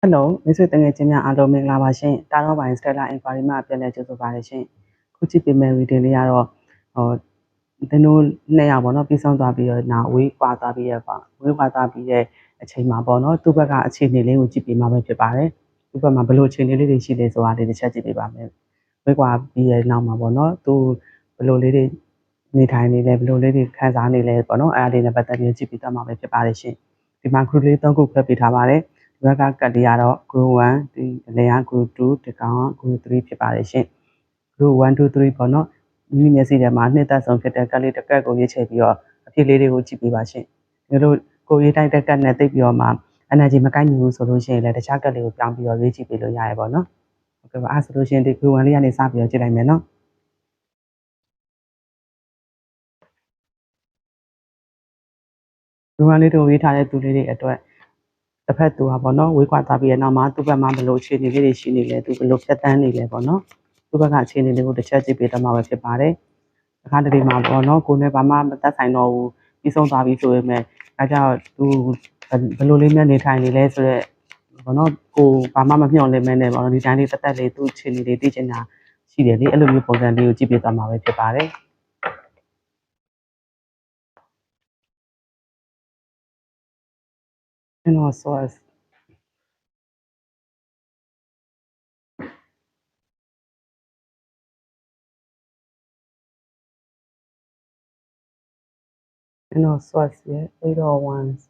ဟယ်လိုမိတ်ဆွေတငယ်ချင်းများအားလုံးမင်္ဂလာပါရှင်တာတော့ပိုင်း Stella Inquiry မှာပြန်လည်ကြိုဆိုပါရရှင်ခုကြည့်ပေးမယ့် reading လေးကတော့ဟိုတင်းတို့နှစ်ယောက်ပေါ့နော်ပြီးဆုံးသွားပြီးတော့နောက်ဝေးကွာသွားပြီးရဲ့ပေါ့ဝေးကွာသွားပြီးတဲ့အချိန်မှာပေါ့နော်သူ့ဘက်ကအခြေအနေလေးကိုကြည့်ပေးမှာပဲဖြစ်ပါတယ်သူ့ဘက်မှာဘယ်လိုအခြေအနေလေးတွေရှိလဲဆိုတာလေးတစ်ချက်ကြည့်ပေးပါမယ်ဝေးကွာပြီးရဲ့နောက်မှာပေါ့နော်သူဘယ်လိုလေးတွေနေထိုင်နေလဲဘယ်လိုလေးတွေခံစားနေလဲပေါ့နော်အဲ့ဒါလေးနဲ့ပတ်သက်ပြီးကြည့်ပေးသွားမှာပဲဖြစ်ပါတယ်ရှင်ဒီမှာ group လေး၃ခုဖွဲ့ပေးထားပါတယ် ဒီဘက်ကကတ်လေးကတော့ group 1ဒီအလဲက group 2ဒီကောင်က group 3ဖြစ်ပါတယ်ရှင် group 1 2 3ပေါ့နော်မိမိမျက်စိထဲမှာနှစ်သက်ဆုံးဖြစ်တဲ့ကတ်လေးတစ်ကတ်ကိုရွေးချယ်ပြီးတော့အဖြစ်လေးတွေကိုကြည့်ပေးပါရှင်ဒီလိုကိုရေးတိုက်တဲ့ကတ်နဲ့တိတ်ပြီးတော့မှ energy မကိုက်ညီဘူးဆိုလို့ရှိရင်လည်းတခြားကတ်လေးကိုပြောင်းပြီးတော့ရွေးကြည့်ပေးလို့ရရပါတော့နော်ဟုတ်ကဲ့ပါအဲ့ဆိုလို့ရှိရင်ဒီ group 1လေးကနေစပြီးတော့ကြည့်လိုက်မယ်နော်လူဝမ်းလေးတို့ဝေးထားတဲ့သူလေးတွေအတွက် တစ်ဖက်သူဟာပေါ့နော်ဝေးကွာသွားပြီးတဲ့နောက်မှာသူ့ဘက်မှာဘယ်လိုအခြေအနေလေးတွေရှိနေလဲသူဘယ်လိုဖြတ်တန်းနေလဲပေါ့နော်သူ့ဘက်ကအခြေအနေလေးကိုတစ်ချက်ကြည့်ပေးတော့မှာပဲဖြစ်ပါတယ်အခါတလေမှာပေါ့နော်ကိုယ်နဲ့ဘာမှမသက်ဆိုင်တော့ဘူးပြီးဆုံးသွားပြီဆိုရင်မဲ့အဲကြောင့်သူဘယ်လိုလေးများနေထိုင်နေလဲဆိုတော့ဘောနော်ကိုဘာမှမမျှော်လင့်မဲနဲ့ပေါ့နော်ဒီတိုင်းလေးတက်တက်လေးသူ့အခြေအနေလေးသိချင်တာရှိတယ်လေအဲ့လိုမျိုးပုံစံလေးကိုကြည့်ပြသွားမှာပဲဖြစ်ပါတယ် and also as and also as little ones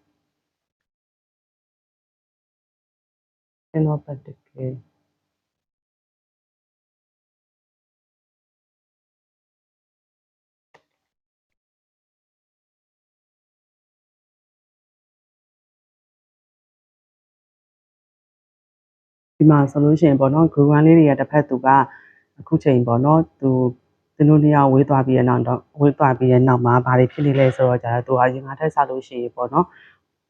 and up at. ဒီမှာဆိုလို့ရှိရင်ပေါ့နော် group 1လေးတွေကတစ်ဖက်သူကအခုချိန်ပေါ့နော်သူသူတို့နေရာဝေးသွားပြီးတဲ့နောက်တော့ဝေးသွားပြီးတဲ့နောက်မှာဘာတွေဖြစ်နေလဲဆိုတော့ကြာသူအရင်ကထက်ဆလို့ရှိရင်ပေါ့နော်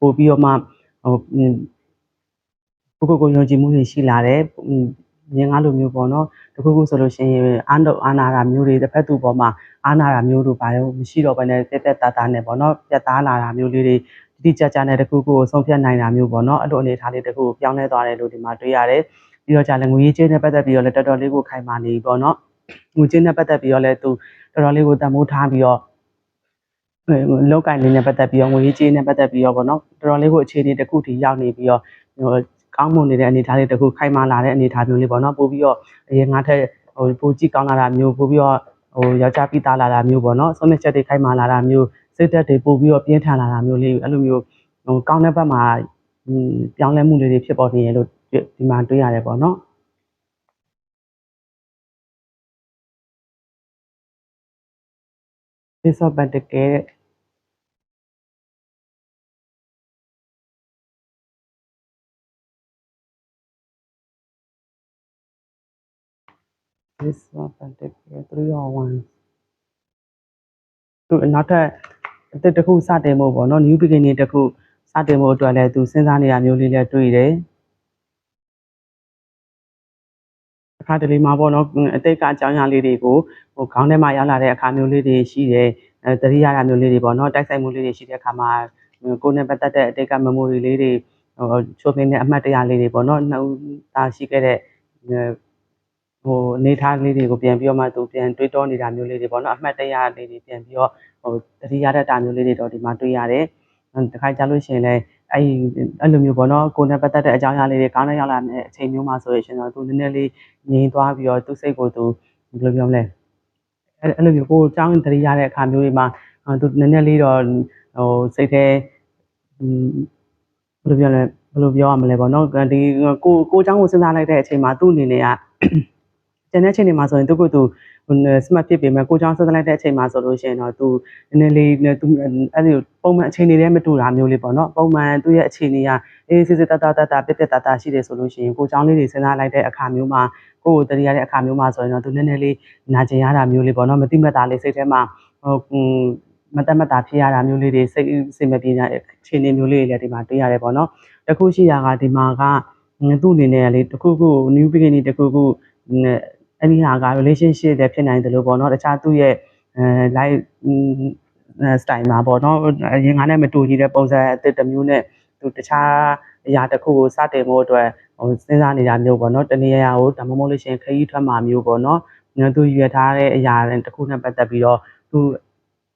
ပို့ပြီးတော့မှဟိုပုဂ္ဂိုလ်ကိုယုံကြည်မှုတွေရှိလာတယ်မြင်ကားလိုမျိုးပေါ့နော်တခုခုဆိုလို့ရှိရင်အာနုအာနာတာမျိုးတွေတစ်ဖက်သူပေါ်မှာအာနာတာမျိုးတို့ဘာလို့မရှိတော့ဘဲနဲ့တက်တက်တာတာနဲ့ပေါ့နော်ပြတ်သားလာတာမျိုးလေးတွေ တိတိကျကျနဲ့တခုခုကိုဆုံးဖြတ်နိုင်တာမျိုးပေါ့နော်အဲ့လိုအနေအထားလေးတခုကိုပြောင်းလဲသွားတယ်လို့ဒီမှာတွေ့ရတယ်ပြီးတော့ကြာလည်းငွေရေးကြေးနဲ့ပတ်သက်ပြီးတော့လည်းတော်တော်လေးကိုခိုင်မာနေပြီပေါ့နော်ငွေကြေးနဲ့ပတ်သက်ပြီးတော့လည်းသူတော်တော်လေးကိုတန်ဖိုးထားပြီးတော့လောက်ကင်လေးနဲ့ပတ်သက်ပြီးတော့ငွေရေးကြေးနဲ့ပတ်သက်ပြီးတော့ပေါ့နော်တော်တော်လေးကိုအခြေအနေတစ်ခုထိရောက်နေပြီးတော့ဟိုကောင်းမွန်နေတဲ့အနေအထားလေးတစ်ခုခိုင်မာလာတဲ့အနေအထားမျိုးလေးပေါ့နော်ပို့ပြီးတော့အရင်ငါထက်ဟိုပိုကြည့်ကောင်းလာတာမျိုးပို့ပြီးတော့ဟိုယောက်ျားပြီးသားလာတာမျိုးပေါ့နော်ဆုံးဖြတ်ချက်တွေခိုင်မာလာတာမျိုး စိတ်သက်တွေပို့ပြီးတော့ပြင်းထန်လာတာမျိုးလေးအဲ့လိုမျိုးဟိုကောင်းတဲ့ဘက်မှာပြောင်းလဲမှုလေးတွေဖြစ်ပေါ်နေရလို့ဒီမှာတွေ့ရတယ်ပေါ့နော် Ace of Pentacles Ace of Pentacles three of Wands သူနောက်ထပ် အသက်တစ်ခုစတင်ဖို့ပေါ့နော် new beginning တစ်ခုစတင်ဖို့အတွက်လည်းသူစဉ်းစားနေရမျိုးလေးလည်းတွေ့တယ်အခါတလေမှာပေါ့နော်အတိတ်ကအကြောင်းအရာလေးတွေကိုဟိုခေါင်းထဲမှာရောက်လာတဲ့အခါမျိုးလေးတွေရှိတယ်အဲတတိယရမျိုးလေးတွေပေါ့နော်တိုက်ဆိုင်မှုလေးတွေရှိတဲ့အခါမှာကိုယ်နဲ့ပတ်သက်တဲ့အတိတ်က memory လေးတွေဟိုချိုးမင်းတဲ့အမှတ်တရလေးတွေပေါ့နော်နှုတ်သားရှိခဲ့တဲ့ဟိုနေထားလေးတွေကိုပြန်ပြီးတော့မှသူပြန်တွေးတောနေတာမျိုးလေးတွေပေါ့နော်အမှတ်တရလေးတွေပြန်ပြီးတော့ ဟိုတတိယတတာမျိုးလေးတွေတော့ဒီမှာတွေ့ရတယ်တခါကြလို့ရှိရင်လည်းအဲ့အဲ့လိုမျိုးပေါ့နော်ကိုယ်နဲ့ပတ်သက်တဲ့အကြောင်းအရာလေးတွေကောင်းတဲ့ရောက်လာတဲ့အချိန်မျိုးမှာဆိုရင်ကျွန်တော်သူနည်းနည်းလေးငြိမ်သွားပြီးတော့သူ့စိတ်ကိုသူဘယ်လိုပြောမလဲအဲ့လိုမျိုးကိုယ်အကြောင်းတတိယတဲ့အခါမျိုးတွေမှာသူနည်းနည်းလေးတော့ဟိုစိတ်ထဲဘယ်လိုပြောလဲဘယ်လိုပြောရမလဲပေါ့နော်ဒီကိုကိုအကြောင်းကိုစဉ်းစားလိုက်တဲ့အချိန်မှာသူ့အနေနဲ့က ကျန်တဲ့အချိန်တွေမှာဆိုရင်သူကသူစမတ်ဖြစ်ပေမဲ့ကိုချောင်းဆက်လိုက်တဲ့အချိန်မှာဆိုလို့ရှိရင်တော့သူနည်းနည်းလေးသူအဲ့ဒီပုံမှန်အချိန်တွေနဲ့မတူတာမျိုးလေးပေါ့နော်ပုံမှန်သူ့ရဲ့အချိန်တွေကအေးစစ်စစ်တတတတပြက်ပြက်တတရှိတယ်ဆိုလို့ရှိရင်ကိုချောင်းလေးတွေစဉ်းစားလိုက်တဲ့အခါမျိုးမှာကိုကိုတတိရတဲ့အခါမျိုးမှာဆိုရင်တော့သူနည်းနည်းလေးနာကျင်ရတာမျိုးလေးပေါ့နော်မတိမတာလေးစိတ်ထဲမှာဟိုမတတ်မတာဖြစ်ရတာမျိုးလေးတွေစိတ်စိတ်မပြေတဲ့အခြေအနေမျိုးလေးတွေလည်းဒီမှာတွေ့ရတယ်ပေါ့နော်တခုရှိတာကဒီမှာကသူ့အနေနဲ့လေတခုခု new beginning တခုခု အဲ့ဒီဟာက relationship တွေဖြစ်နိုင်တယ်လို့ပေါ့နော်တခြားသူ့ရဲ့အဲ live style မှာပေါ့နော်အရင်ကနဲ့မတူညီတဲ့ပုံစံအသစ်တစ်မျိုးနဲ့သူတခြားအရာတစ်ခုကိုစတင်ဖို့အတွက်ဟိုစဉ်းစားနေတာမျိုးပေါ့နော်တနေရာကိုဒါမှမဟုတ်လို့ရှိရင်ခရီးထွက်မှာမျိုးပေါ့နော်ငါသူရွယ်ထားတဲ့အရာတစ်ခုနဲ့ပတ်သက်ပြီးတော့သူ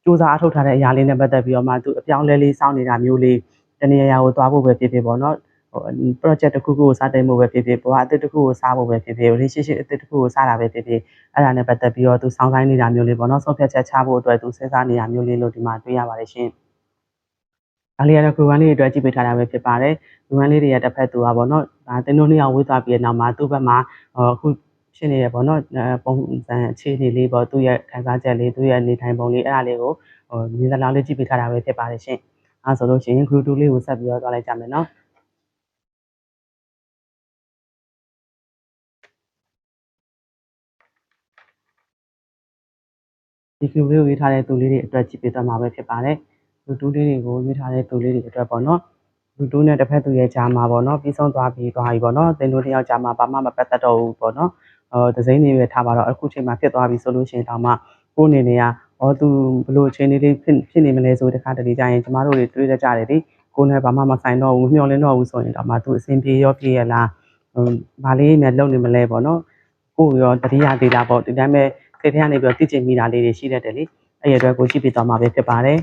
စူးစမ်းအထောက်ထားတဲ့အရာလေးနဲ့ပတ်သက်ပြီးတော့မှသူအပြောင်းလဲလေးစောင့်နေတာမျိုးလေးတနေရာကိုသွားဖို့ပဲဖြစ်ဖြစ်ပေါ့နော် ဟို project တစ်ခုခုကိုစတင်ဖို့ပဲဖြစ်ဖြစ်ဘဝအသစ်တစ်ခုကိုစဖို့ပဲဖြစ်ဖြစ် relationship အသစ်တစ်ခုကိုစတာပဲဖြစ်ဖြစ်အဲ့ဒါနဲ့ပတ်သက်ပြီးတော့သူစောင့်ဆိုင်နေတာမျိုးလေးပေါ့နော်ဆုံးဖြတ်ချက်ချဖို့အတွက်သူစဉ်းစားနေတာမျိုးလေးလို့ဒီမှာတွေ့ရပါတယ်ရှင်။ဒါလေးကတော့ group 1လေးတွေအတွက်ကြည့်ပေးထားတာပဲဖြစ်ပါတယ်။ group 1လေးတွေကတစ်ဖက်သူပါပေါ့နော်။ဒါတင်းတို့နှစ်ယောက်ဝေးသွားပြီးတဲ့နောက်မှာသူ့ဘက်မှာအခုဖြစ်နေရပေါ့နော်။ပုံစံအခြေအနေလေးပေါ့သူ့ရဲ့ခံစားချက်လေးသူ့ရဲ့နေထိုင်ပုံလေးအဲ့ဒါလေးကိုဟိုမြင်သလားလေးကြည့်ပေးထားတာပဲဖြစ်ပါတယ်ရှင်။အဲဆိုလို့ရှိရင် group 2လေးကိုဆက်ပြီးတော့သွားလိုက်ကြမယ်နော်။ ဒီ view လေးကိုရေးထားတဲ့သူလေးတွေအတွက်ကြည့်ပြသွားမှာပဲဖြစ်ပါတယ်။ view 2လေးတွေကိုရေးထားတဲ့သူလေးတွေအတွက်ပေါ့နော်။ view 2နဲ့တစ်ဖက်သူရဲ့ဂျာမှာပေါ့နော်ပြီးဆုံးသွားပြီးသွားပြီပေါ့နော်။သင်တို့တယောက်ဂျာမှာဘာမှမပတ်သက်တော့ဘူးပေါ့နော်။ဟိုဒဇိန်းတွေပဲထားပါတော့အခုချိန်မှာဖြစ်သွားပြီဆိုလို့ရှိရင်တောင်မှကိုယ်အနေနဲ့ကဩသူဘလို့အခြေအနေလေးဖြစ်ဖြစ်နေမလဲဆိုတခါတလေကြာရင်ကျမတို့တွေတွေးရကြတယ်လေ။ကိုယ်နဲ့ဘာမှမဆိုင်တော့ဘူးမျှော်လင့်တော့ဘူးဆိုရင်တောင်မှသူအဆင်ပြေရောပြေရလား။ဟိုဘာလေးနဲ့လုပ်နေမလဲပေါ့နော်။ကိုယ်ရောတတိယသေးလားပေါ့ဒီတိုင်းပဲ စိတ်ထဲကနေပြီးတော့သိချင်မိတာလေးတွေရှိတတ်တယ်လေအဲ့ရအတွက်ကိုကြည့်ပြသွားမှာပဲဖြစ်ပါတယ်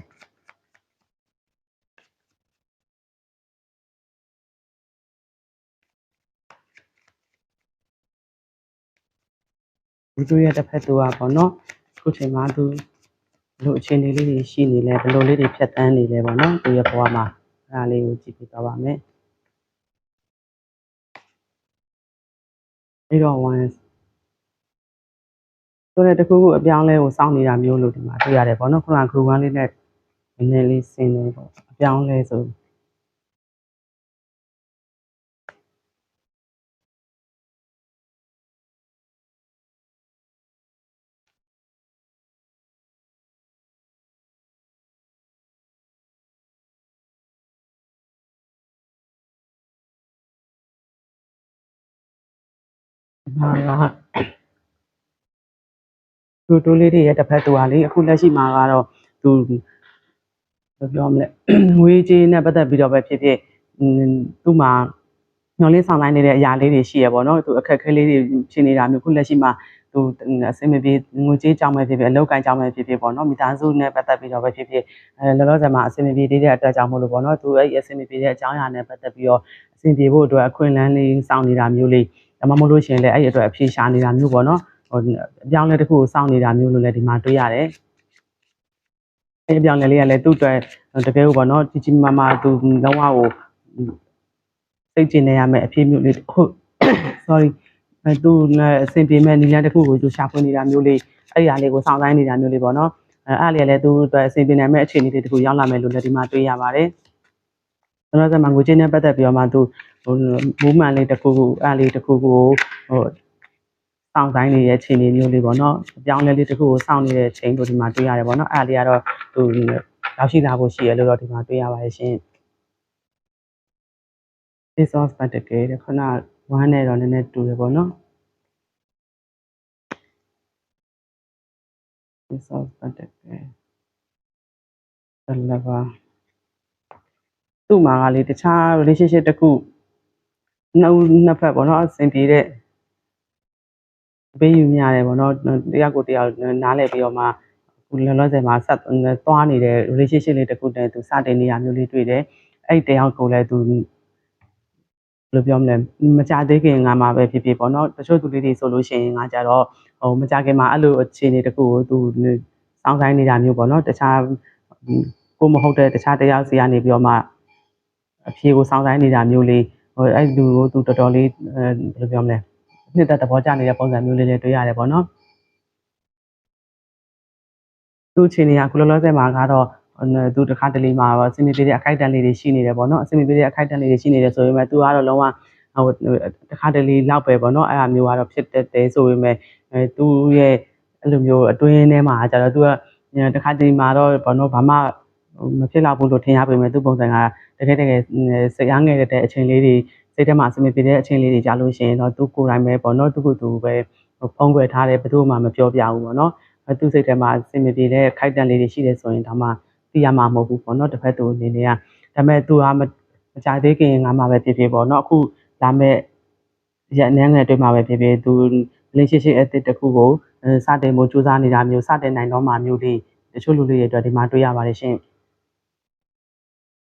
ဒီတို့ရဲ့တစ်ဖက်သူကပေါ့နော်ခုချိန်မှာသူဘလို့အခြေအနေလေးတွေရှိနေလဲဘလို့လေးတွေဖြတ်တန်းနေလဲပေါ့နော်သူရဲ့ဘဝမှာအဲ့ဒါလေးကိုကြည့်ပြသွားပါမယ်အဲ့တော့ once ဆိုတဲ့တခုခုအပြောင်းလဲကိုစောင့်နေတာမျိုးလို့ဒီမှာတွေ့ရတယ်ပေါ့နော်ခုနက group 1လေးနဲ့နည်းနည်းလေးဆင်းနေပေါ့အပြောင်းလဲဆိုဟာ တူတူလေးတွေရဲ့တစ်ဖက်သူကလေအခုလက်ရှိမှာကတော့သူဘယ်ပြောမလဲငွေကြေးနဲ့ပတ်သက်ပြီးတော့ပဲဖြစ်ဖြစ်သူ့မှာညှော်လင်းဆောင်တိုင်းနေတဲ့အရာလေးတွေရှိရပေါ့နော်သူအခက်အခဲလေးတွေဖြစ်နေတာမျိုးခုလက်ရှိမှာသူအစင်မပြေငွေကြေးကြောင်းပဲဖြစ်ဖြစ်အလုပ်ကိုင်းကြောင်းပဲဖြစ်ဖြစ်ပေါ့နော်မိသားစုနဲ့ပတ်သက်ပြီးတော့ပဲဖြစ်ဖြစ်အဲလောလောဆယ်မှာအစင်မပြေသေးတဲ့အတွက်ကြောင့်မို့လို့ပေါ့နော်သူအဲ့အစင်မပြေတဲ့အကြောင်းအရာနဲ့ပတ်သက်ပြီးတော့အစင်ပြေဖို့အတွက်အခွင့်အလမ်းလေးစောင့်နေတာမျိုးလေးဒါမှမဟုတ်လို့ရှိရင်လည်းအဲ့ဒီအတွက်အဖြေရှာနေတာမျိုးပေါ့နော် ဟိုအပြောင်းလဲတစ်ခုကိုစောင့်နေတာမျိုးလို့လည်းဒီမှာတွေ့ရတယ်အဲ့ဒီအပြောင်းလဲလေးကလည်းသူ့အတွက်တကယ်ကိုပေါ့နော်ကြီးကြီးမားမားသူလုံးဝကိုစိတ်ကျင်နေရမယ့်အဖြစ်မျိုးလေးဟုတ် sorry အဲသူနဲ့အဆင်ပြေမဲ့နီလန်းတစ်ခုကိုသူရှာဖွေနေတာမျိုးလေးအဲ့ဒီဟာလေးကိုစောင့်ဆိုင်နေတာမျိုးလေးပေါ့နော်အဲအဲ့လေးလည်းသူအတွက်အဆင်ပြေနိုင်မဲ့အခြေအနေတွေတခုရောက်လာမယ်လို့လည်းဒီမှာတွေ့ရပါတယ်ကျွန်တော်ကမှငွေချင်းနဲ့ပတ်သက်ပြီးတော့မှသူဟို movement လေးတစ်ခုခုအဲ့လေးတစ်ခုခုဟို စောင့်ဆိုင်နေတဲ့အခြေအနေမျိုးလေးပေါ့နော်အပြောင်းလဲလေးတစ်ခုကိုစောင့်နေတဲ့ချိန်တို့ဒီမှာတွေ့ရတယ်ပေါ့နော်အဲ့လေးကတော့သူရောက်ရှိလာဖို့ရှိရလို့တော့ဒီမှာတွေ့ရပါတယ်ရှင် resource ပတ်တကယ်တဲ့ခုန1နဲ့တော့နည်းနည်းတူတယ်ပေါ့နော် resource ပတ်တကယ်တလပါသူ့မှာကလေတခြား relationship တစ်ခုနှစ်ဦးနှစ်ဖက်ပေါ့နော်အဆင်ပြေတဲ့ ပေးယူများတယ်ပေါ့နော်တယောက်ကိုတယောက်နားလည်ပြီးတော့မှခုလောလောဆယ်မှာဆက်သွားနေတဲ့ relationship လေးတစ်ခုတည်းသူစတင်နေရမျိုးလေးတွေ့တယ်အဲ့တယောက်ကိုလည်းသူဘယ်လိုပြောမလဲမကြသေးခင်ငါမှာပဲဖြစ်ဖြစ်ပေါ့နော်တချို့သူလေးတွေဆိုလို့ရှိရင်ငါကြတော့ဟိုမကြခင်မှာအဲ့လိုအခြေအနေတခုကိုသူစောင်းဆိုင်နေတာမျိုးပေါ့နော်တခြားကိုမဟုတ်တဲ့တခြားတယောက်စီကနေပြီးတော့မှအဖြေကိုစောင်းဆိုင်နေတာမျိုးလေးဟိုအဲ့လူကိုသူတော်တော်လေးဘယ်လိုပြောမလဲ နှစ်သက်သဘောကျနေတဲ့ပုံစံမျိုးလေးတွေတွေ့ရတယ်ပေါ့နော်သူ့အခြေအနေကခုလောလောဆယ်မှာကတော့သူတခါတလေမှာအဆင်ပြေတဲ့အခိုက်အတန့်လေးတွေရှိနေတယ်ပေါ့နော်အဆင်ပြေတဲ့အခိုက်အတန့်လေးတွေရှိနေတယ်ဆိုပေမဲ့သူကတော့လုံးဝဟိုတခါတလေလောက်ပဲပေါ့နော်အဲ့အမျိုးကတော့ဖြစ်တတ်တယ်ဆိုပေမဲ့အဲသူ့ရဲ့အဲ့လိုမျိုးအတွင်းထဲမှာကျတော့သူကတခါတလေမှာတော့ဘောနော်ဘာမှမဖြစ်တော့ဘူးလို့ထင်ရပေမဲ့သူ့ပုံစံကတကယ်တကယ်စိတ်အားငယ်တဲ့အချိန်လေးတွေ စိတ်ထဲမှာအဆင်မပြေတဲ့အချိန်လေးတွေကြာလို့ရှိရင်တော့သူကိုယ်တိုင်ပဲပေါ့နော်သူကသူပဲဖုံးကွယ်ထားတယ်ဘယ်သူမှမပြောပြဘူးပေါ့နော်သူစိတ်ထဲမှာအဆင်မပြေတဲ့ခိုက်တန်လေးတွေရှိတယ်ဆိုရင်ဒါမှသိရမှာမဟုတ်ဘူးပေါ့နော်တစ်ဖက်သူအနေနဲ့ကဒါပေမဲ့သူကမကြသေးခင်ငါမှပဲဖြစ်ဖြစ်ပေါ့နော်အခုလာမဲ့ရန်နန်းငယ်တွေမှာပဲဖြစ်ဖြစ်သူ relationship အသစ်တစ်ခုကိုအဲစတင်ဖို့ကြိုးစားနေတာမျိုးစတင်နိုင်တော့မှမျိုးလေးတချို့လူတွေရဲ့အတွက်ဒီမှာတွေ့ရပါတယ်ရှင်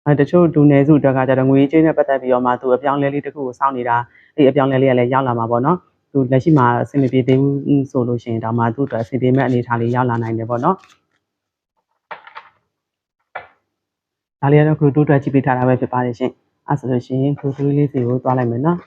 အဲတချို့ဒူနယ်စုအတွက်ကကြတော့ငွေကြေးနဲ့ပတ်သက်ပြီးတော့မှသူအပြောင်းလဲလေးတစ်ခုကိုစောင့်နေတာအဲ့အပြောင်းလဲလေးကလည်းရောက်လာမှာပေါ့နော်သူလက်ရှိမှာအဆင်မပြေသေးဘူးဆိုလို့ရှိရင်ဒါမှသူ့အတွက်အဆင်ပြေမဲ့အနေအထားလေးရောက်လာနိုင်တယ်ပေါ့နော်ဒါလေးကတော့ group 2အတွက်ကြည့်ပေးထားတာပဲဖြစ်ပါတယ်ရှင်အဲဆိုလို့ရှိရင် group 3လေးစီကိုတွားလိုက်မယ်နော်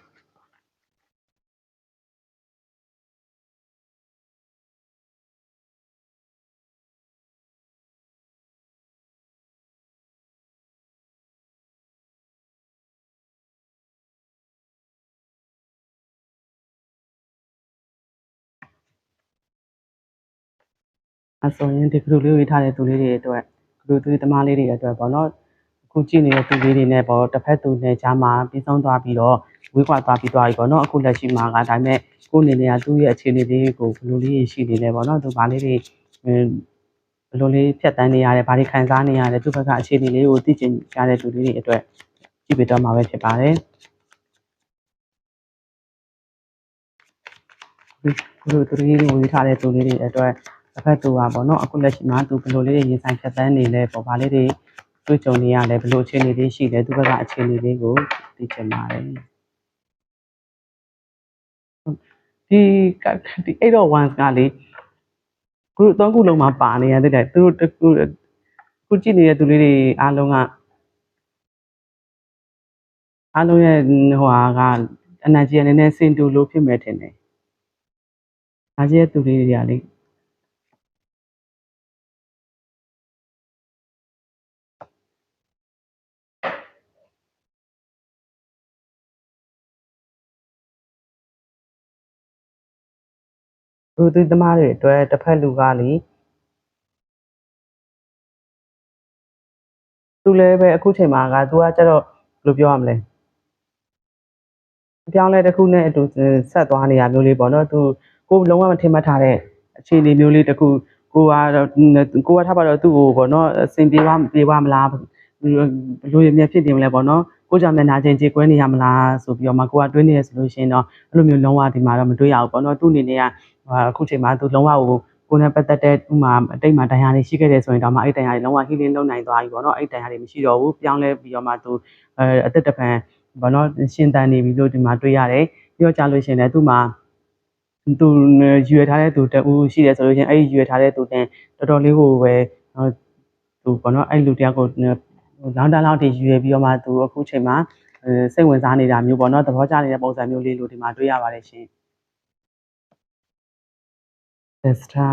အဆိုရင်ဒီ group လေးကိုထားတဲ့သူလေးတွေအတွက် group 3သမားလေးတွေအတွက်ပေါ့နော်အခုကြည့်နေတဲ့သူလေးတွေနဲ့ပေါ့တစ်ဖက်သူနဲ့ကြားမှာပြီးဆုံးသွားပြီးတော့ဝေးကွာသွားပြီးသွားပြီပေါ့နော်အခုလက်ရှိမှာကဒါပေမဲ့ကိုယ်အနေနဲ့ကသူ့ရဲ့အခြေအနေလေးကိုဘယ်လိုလေးရှိနေလဲပေါ့နော်သူဘာလေးတွေဘယ်လိုလေးဖြတ်တန်းနေရတယ်ဘာတွေခံစားနေရလဲသူ့ဘက်ကအခြေအနေလေးကိုသိချင်ကြတဲ့သူလေးတွေအတွက်ကြည့်ပြတော့မှာပဲဖြစ်ပါတယ်ဒီလိုသူလေးကိုဝေးထားတဲ့သူလေးတွေအတွက် တစ်ဖက်သူကပေါ့နော်အခုလက်ရှိမှာသူဘယ်လိုလေးတွေရင်ဆိုင်ဖြတ်တန်းနေလဲပေါ့ဘာလေးတွေတွေ့ကြုံနေရလဲဘယ်လိုအခြေအနေလေးရှိလဲသူ့ဘက်ကအခြေအနေလေးကိုသိချင်ပါတယ်ဒီဒီအဲ့တော့ once ကလေ group သုံးခုလုံးမှာပါနေရတဲ့သူတို့တစ်ခုခုကြည့်နေတဲ့သူလေးတွေအားလုံးကအားလုံးရဲ့ဟိုဟာက energy အနေနဲ့စင်တူလို့ဖြစ်မဲ့ထင်တယ်။အားကြီးတဲ့သူလေးတွေကလေ သူသူသမားတွေအတွက် တစ်ဖက်လူကလေသူလည်းပဲအခုချိန်မှာကသူကကျတော့ဘယ်လိုပြောရမလဲအပြောင်းလဲတစ်ခုနဲ့အတူဆက်သွားနေရမျိုးလေးပေါ့နော်သူကိုလုံးဝမထင်မှတ်ထားတဲ့အခြေအနေမျိုးလေးတစ်ခုကိုကတော့ကိုကထားပါတော့သူ့ကိုပေါ့နော်အစင်ပြေပါပြေပါမလားဘယ် လိုရမြဖြစ်နေမလဲပေါ့နော်ကိုကြောင့်မျက်နှာချင်းကြေကွဲနေရမလားဆိုပြီးတော့မှကိုကတွေးနေရဆိုလို့ရှိရင်တော့အဲ့လိုမျိုးလုံးဝဒီမှာတော့မတွေးရဘူးပေါ့နော်သူ့အနေနဲ့ကအခုချိန်မှာသူလုံးဝကိုကိုနဲ့ပတ်သက်တဲ့ဥမာအတိတ်မှာတန်ရာတွေရှိခဲ့တယ်ဆိုရင်တော့မှအဲ့တန်ရာတွေလုံးဝ healing လုပ်နိုင်သွားပြီပေါ့နော်အဲ့တန်ရာတွေမရှိတော့ဘူးပြောင်းလဲပြီးတော့မှသူအဲအသက်တပံဘာနော်ရှင်တန်နေပြီလို့ဒီမှာတွေ့ရတယ်ပြောကြလို့ရှိရင်လည်းသူ့မှာသူရွယ်ထားတဲ့သူတူရှိတယ်ဆိုလို့ရှိရင်အဲ့ဒီရွယ်ထားတဲ့သူတန်တော်တော်လေးကိုပဲသူဘာနော်အဲ့လူတယောက်ကို လောင်းတန်းလောက်ထိရွယ်ပြီးတော့မှသူအခုချိန်မှာစိတ်ဝင်စားနေတာမျိုးပေါ့နော်သဘောကျနေတဲ့ပုံစံမျိုးလေးလို့ဒီမှာတွေ့ရပါတယ်ရှင် Extra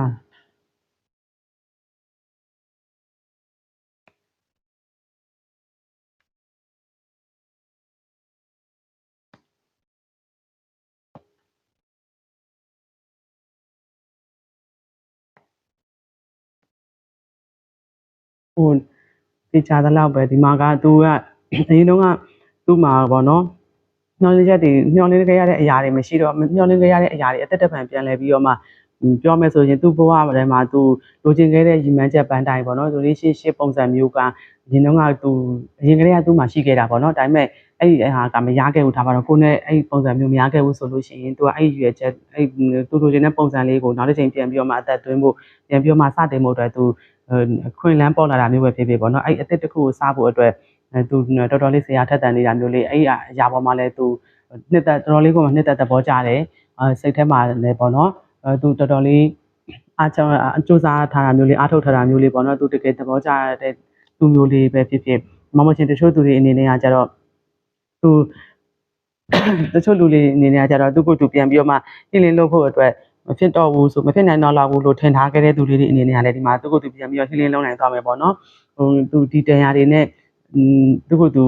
ဟို တေချာသလောက်ပဲဒီမှာကသူကအရင်တုန်းကသူ့မှာပေါ့နော်မျောလင်းချက်တွေမျောလင်းခဲ့ရတဲ့အရာတွေမရှိတော့မျောလင်းခဲ့ရတဲ့အရာတွေအသက်တပံပြန်လဲပြီးတော့မှပြောမယ်ဆိုရင်သူ့ဘဝထဲမှာသူလိုချင်ခဲ့တဲ့ရည်မှန်းချက်ပန်းတိုင်ပေါ့နော်ဆိုလို့ရှိရှင်းပုံစံမျိုးကရင်တော့ကသူအရင်ကတည်းကသူ့မှာရှိခဲ့တာပေါ့နော်ဒါပေမဲ့အဲ့ဒီဟာကမရခဲ့ဘူးဒါပါတော့ကိုနဲ့အဲ့ဒီပုံစံမျိုးမရခဲ့ဘူးဆိုလို့ရှိရင်သူကအဲ့ဒီရွယ်ချက်အဲ့သူလိုချင်တဲ့ပုံစံလေးကိုနောက်တစ်ချိန်ပြန်ပြီးတော့မှအသက်သွင်းဖို့ပြန်ပြီးတော့မှစတင်ဖို့အတွက်သူ ခွင်လန်းပေါ်လာတာမျိုးပဲဖြစ်ဖြစ်ပေါ့နော်အဲ့အစ်စ်တစ်ခုကိုစားဖို့အတွက်သူတော်တော်လေးဆရာထက်တန်နေတာမျိုးလေးအဲ့အရာပေါ်မှာလည်းသူနှစ်သက်တော်တော်လေးကိုမှနှစ်သက်သဘောကျတယ်စိတ်ထဲမှာလည်းပေါ့နော်သူတော်တော်လေးအားကြောင့်အကျိုးစားထားတာမျိုးလေးအားထုတ်ထားတာမျိုးလေးပေါ့နော်သူတကယ်သဘောကျတဲ့သူမျိုးလေးပဲဖြစ်ဖြစ်မမချင်းတချို့သူတွေအနေနဲ့ကကြတော့သူတချို့လူတွေအနေနဲ့ကကြတော့သူ့ကိုယ်သူပြန်ပြီးတော့မှဟင်းလင်းလုပ်ဖို့အတွက် မဖြစ်တော့ဘူးဆိုမဖြစ်နိုင်တော့လောက်ဘူးလို့ထင်ထားခဲ့တဲ့သူလေးတွေအနေနဲ့ကလည်းဒီမှာသူ့ကိုယ်သူပြန်ပြီးတော့ဟင်းလင်းလုပ်နိုင်သွားမယ်ပေါ့နော်ဟိုသူဒီတရားတွေနဲ့သူ့ကိုယ်သူ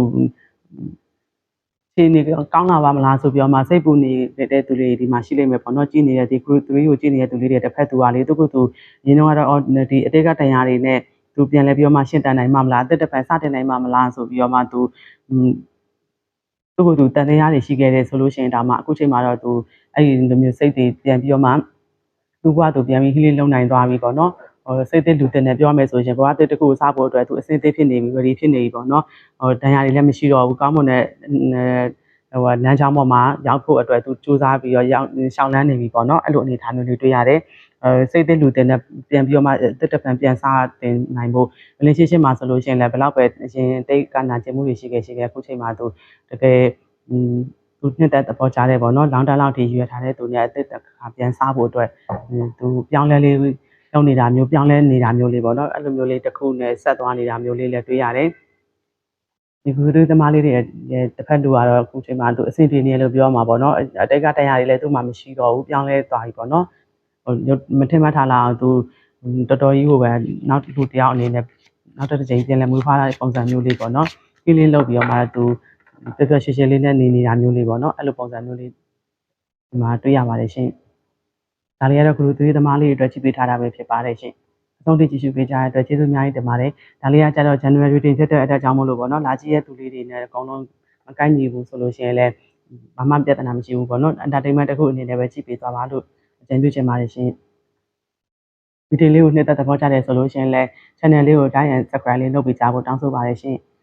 ခြေနေကောင်းလာပါမလားဆိုပြီးတော့မှစိတ်ပူနေတဲ့သူတွေဒီမှာရှိလိမ့်မယ်ပေါ့နော်ကြည့်နေတဲ့ဒီ group 3ကိုကြည့်နေတဲ့သူလေးတွေတစ်ဖက်သူကလေသူ့ကိုယ်သူရင်းတော့ကတော့ဒီအတိတ်ကတရားတွေနဲ့သူပြန်လဲပြီးတော့မှရှင်းတန်နိုင်မှာမလားအသက်တစ်ဖက်စတင်နိုင်မှာမလားဆိုပြီးတော့မှသူသူ့ကိုယ်သူတန်တရားတွေရှိခဲ့တယ်ဆိုလို့ရှိရင်ဒါမှအခုချိန်မှာတော့သူ အဲ့ဒီလိုမျိုးစိတ်တွေပြန်ပြီးတော့မှသူ့ဘဝသူပြန်ပြီးဟီးလေးလုံနိုင်သွားပြီပေါ့နော်ဟဟိုစိတ်သက်လူတင်နဲ့ပြောမယ်ဆိုရင်ဘဝတစ်တစ်ခုကိုစဖို့အတွက်သူအစင်းသေးဖြစ်နေပြီ ready ဖြစ်နေပြီပေါ့နော်ဟိုတန်ရာတွေလည်းမရှိတော့ဘူးကောင်းမွန်တဲ့ဟိုလမ်းကြောင်းပေါ်မှာရောက်ဖို့အတွက်သူစူးစမ်းပြီးတော့ရောက်ရှောင်းလန်းနေပြီပေါ့နော်အဲ့လိုအနေအထားမျိုးတွေတွေ့ရတယ်အဲစိတ်သက်လူတင်နဲ့ပြန်ပြီးတော့မှတစ်တစ်ဖန်ပြန်စားတင်နိုင်ဖို့ relationship မှာဆိုလို့ရှိရင်လည်းဘယ်တော့ပဲအရင်တိတ်ကနာကျင်မှုတွေရှိခဲ့ရှိခဲ့အခုချိန်မှာသူတကယ် သူနှစ်သက်သဘောကြားတယ်ပေါ့နော်လောင်တန်းလောက်ထိရွေထားတဲ့သူနဲ့အသက်တစ်ခါပြန်စားဖို့အတွက်သူပြောင်းလဲလေးလုပ်နေတာမျိုးပြောင်းလဲနေတာမျိုးလေးပေါ့နော်အဲ့လိုမျိုးလေးတစ်ခုနဲ့ဆက်သွားနေတာမျိုးလေးလည်းတွေ့ရတယ်ဒီကူတူသမားလေးတွေရဲ့တစ်ဖက်လူကတော့အခုချိန်မှာသူအဆင်ပြေနေလို့ပြောမှာပေါ့နော်အတိတ်ကတရားတွေလည်းသူ့မှာမရှိတော့ဘူးပြောင်းလဲသွားပြီပေါ့နော်ဟိုမထင်မှတ်ထားလာအောင်သူတော်တော်ကြီးကိုပဲနောက်တစ်ခုတယောက်အနေနဲ့နောက်တစ်ချိန်ပြန်လဲမွေးဖွားတဲ့ပုံစံမျိုးလေးပေါ့နော်ကင်းလေးလုပ်ပြီးတော့မှသူ ပြပြရှင်းရှင်းလေးနဲ့နေနေတာမျိုးလေးပေါ့နော်အဲ့လိုပုံစံမျိုးလေးဒီမှာတွေ့ရပါတယ်ရှင်ဒါလေးကတော့ခလူသွေးသမားလေးတွေအတွက်ချိပေးထားတာပဲဖြစ်ပါတယ်ရှင်အဆုံးထိကြည့်ရှုပေးကြတဲ့အတွက်ကျေးဇူးအများကြီးတင်ပါတယ်ဒါလေးကကြတော့ January တင်ဖြစ်တဲ့အတက်ကြောင့်မလို့ပေါ့နော်လာကြည့်ရဲ့သူလေးတွေနဲ့အကုန်လုံးမကိုက်ညီဘူးဆိုလို့ရှိရင်လည်းဘာမှပြဿနာမရှိဘူးပေါ့နော် entertainment တစ်ခုအနေနဲ့ပဲကြည့်ပေးသွားပါလို့အကြံပြုချင်ပါတယ်ရှင်ဗီဒီယိုလေးကိုနှစ်သက်သဘောကျတယ်ဆိုလို့ရှိရင်လည်း channel လေးကိုတိုင်းရန် subscribe လေးလုပ်ပေးကြဖို့တောင်းဆိုပါတယ်ရှင်။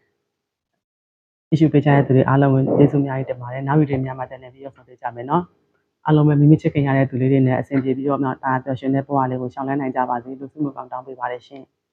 issue ပေးချတဲ့သူတွေအားလုံးကိုကျေးဇူးအများကြီးတင်ပါတယ်။နောက်ဗီဒီယိုများမှာတက်နေပြီးတော့ဆောင်ပေးကြမယ်နော်။အားလုံးပဲမိမိချစ်ခင်ရတဲ့သူလေးတွေနဲ့အဆင်ပြေပြီးတော့မှဒါပျော်ရွှင်တဲ့ဘဝလေးကိုရှောင်လန်းနိုင်ကြပါစေလို့ဆုမကောင်းတောင်းပေးပါတယ်ရှင်။